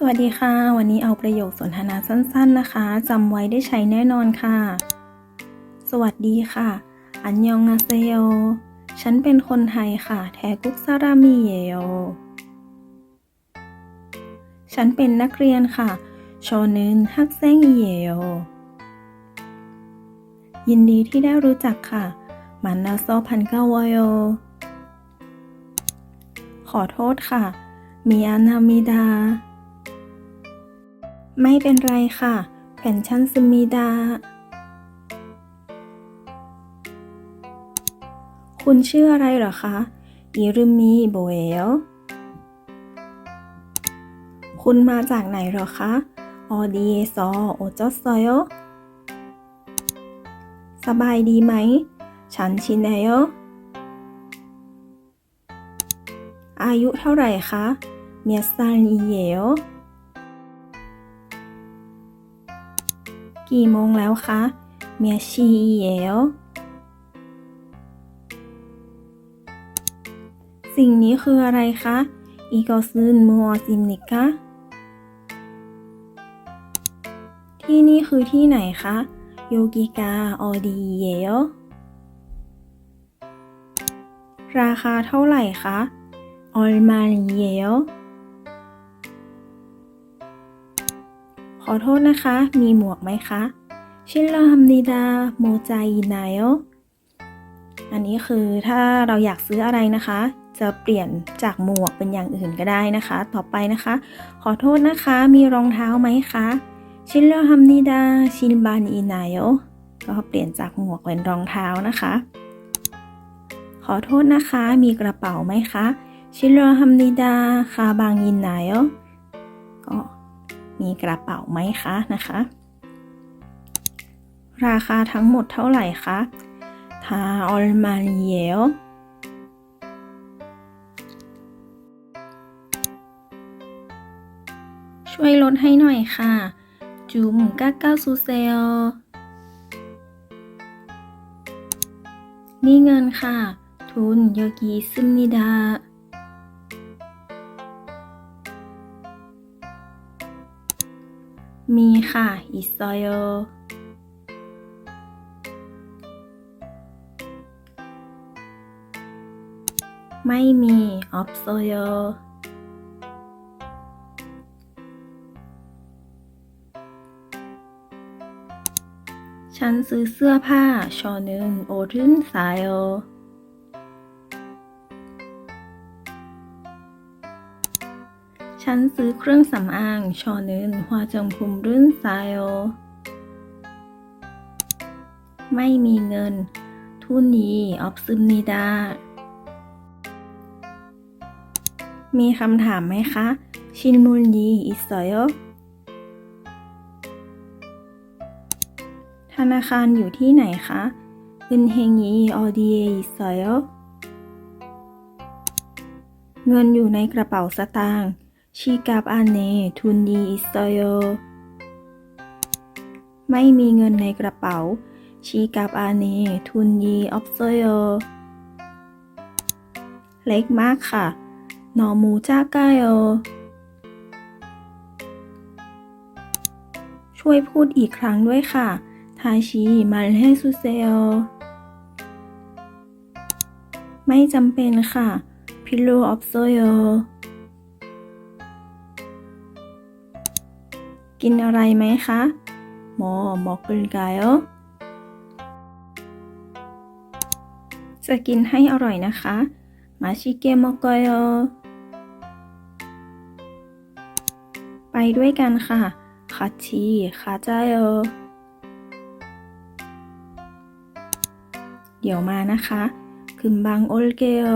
สวัสดีค่ะ วันนี้เอาประโยคสนทนาสั้นๆนะคะจำไว้ได้ใช้แน่นอนค่ะ สวัสดีค่ะ อันยองอาเซโยฉันเป็นคนไทยค่ะ แทกุกซารามิเยโยฉันเป็นนักเรียนค่ะโชนึนฮักเซงเยโยยินดีที่ได้รู้จักค่ะ มันนาโซพันเกาวโย ขอโทษค่ะ มีอานามิดา ไม่เป็นไรค่ะ แผ่นชั้นซึมิดา คุณชื่ออะไรเหรอคะอิรุมิโบเอลคุณมาจากไหนเหรอคะออดีซอโอจอสโยสบายดีไหม ฉันชินเนยอายุเท่าไหร่คะ เมียซันอีเยล กี่โมงแล้วคะเมียชีเยลสิ่งนี้คืออะไรคะอีกอซึนมัวซิมนิกะที่นี่คือที่ไหนคะโยกิกาออดีเยลราคาเท่าไหร่คะออลมาเยล ขอโทษนะคะ มีหมวกไหมคะชิลลฮัมนิดาโมจายินายโออันนี้คือถ้าเราอยากซื้ออะไรนะคะ จะเปลี่ยนจากหมวกเป็นอย่างอื่นก็ได้นะคะ ต่อไปนะคะ ขอโทษนะคะ มีรองเท้าไหมคะชิลลฮัมนิดาชินบานอินายโอก็เปลี่ยนจากหมวกเป็นรองเท้านะคะ ขอโทษนะคะ มีกระเป๋าไหมคะชิลลฮัมนิดาคาบางยินายโอก็ มีกระเป๋าไหมคะนะคะ ราคาทั้งหมดเท่าไหร่คะทาออลมาเยลช่วยลดให้หน่อยค่ะจุมก้าก้าซูเซลนี่เงินค่ะ ทุนโยกีซึมนิดา มีค่ะอิซอยโยไม่มีออฟโซโยฉันซื้อเสื้อผ้าชอนึงโอทึนสายโอ ฉันซื้อเครื่องสำอางชอนึนฮวาจงพุมรุ่นไซโอไม่มีเงิน ทุนีออฟซึมนิดา มีคำถามไหมคะ ชินมุลยีอิสโยธนาคารอยู่ที่ไหนคะอึนเฮงยีออดีเออิสโยเงินอยู่ในกระเป๋าสตางค์ ชีกาบอันเนทุนยีอิสโยไม่มีเงินในกระเป๋า ชีกาบอาเนทุนยีออฟโซโยเล็กมากค่ะ นอมูจ้าก้าโยช่วยพูดอีกครั้งด้วยค่ะ ทาชิมันเฮซุเซโอไม่จำเป็นค่ะ พิโลออฟโซโย กินอะไรไหมคะหมอหมอกลกายจะกินให้อร่อยนะคะมาชิเกมอกอยไปด้วยกันค่ะคาชิคาจายเดี๋ยวมานะคะคึมบังโอลเกอ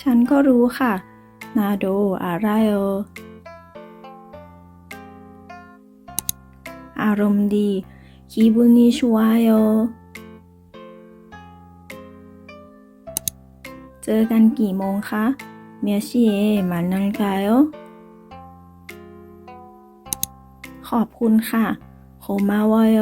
ฉันก็รู้ค่ะ นาโดอาไรโออารมณ์ดีคิบุนิชัวโยเจอกันกี่โมงคะเมียชีเอมันนังกายโอขอบคุณค่ะโคมาวายโย